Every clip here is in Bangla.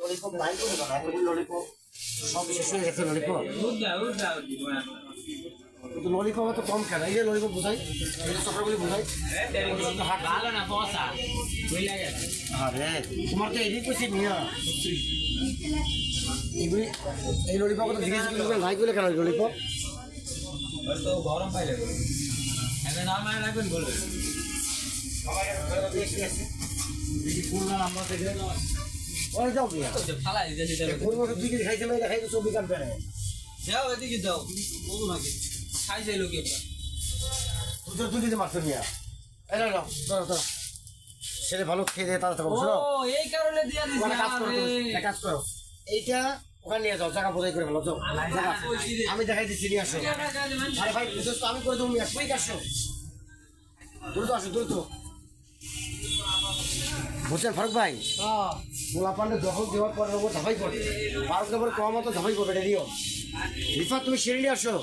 ললিপপ নাই করে এতগুলো ললিপপ সব শেষ হয়ে গেছে ললিপপ কিন্তু ললিপপ তো কম কেন? এই যে ললিপপ বোঝাই এই যে চক্রগুলি বোঝাই ভালো না পয়সা আরে তোমার তো এদিক কইছি মিয়া। এগুলি এই ললিপপ তো জিজ্ঞেস করলে নাই করলে কেন ললিপপ তো গরম পাইলে এমনি নর্মাল রাখবেন বলবে খুলনা নাম্বার থেকে। ওরে যাও মিয়া ফালাই দিতে দিতে কোন বছর দিকে খাইছে না দেখাই তো চব্বিশ কান পেরে যাও এদিকে যাও বলুন নাকি খাইছে লোকে তোর দুই দিতে মারছো মিয়া। এই না না ধরো ছেলে ভালো খেয়ে দেয় তখন শোনো। ও এই কারণে দিয়া দিছি কাজ করো কাজ করো। এইটা ওখানে নিয়ে যাও জায়গা বোঝাই করে ফেলো যাও। আমি দেখাই দিচ্ছি নিয়ে আসো। আরে ভাই তো আমি করে দেবো মিয়া। আসো দ্রুত আসো দ্রুত। বুঝছেন ফারুক ভাই? গোলা পান্ডে দখল দেওয়ার পরে ওপর ধাপাই করবে ফারুক দেওয়ার কম মতো ধাপাই করবে এটা নিও রিফাত তুমি সিঁড়ি আসো।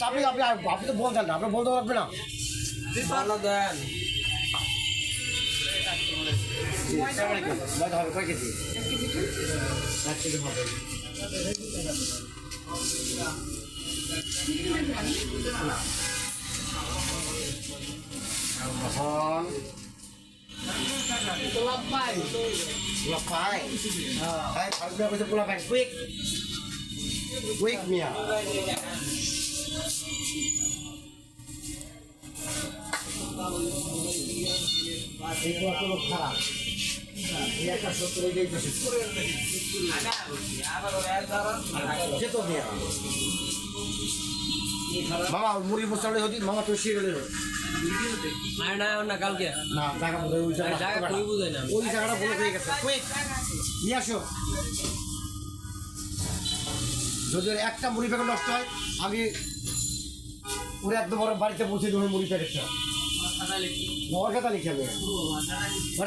আপনি আপনি আপনি তো বলতেন না আপনার বলতে পারবে না। দেন। মজা এক কেজি হবে এখন গোলাপ পাই। গোলাপ পাই? হ্যাঁ ফারুক মিয়া কইছে গোলাপ পাই। কুইক কুইক মিয়া। এই গোলাপ তো খারাপ এই একটা সত্তর এই যে যেত মিয়া মামা, মুড়ি বসালে হতি মামা তো শিরে আর না না কালকে? না জায়গা বোধহয় ওই জায়গা জায়গা কই বুঝাই না। ওই জায়গাটা বলে হয়ে গেছে। কুইক নিয়ে আসো। যদি একটা মুড়ি প্যাকেট নষ্ট হয় আমি ওর একদম বড় বাড়িতে পৌঁছে দেবো মুড়ি প্যাকেটটা। লিখে। ওরা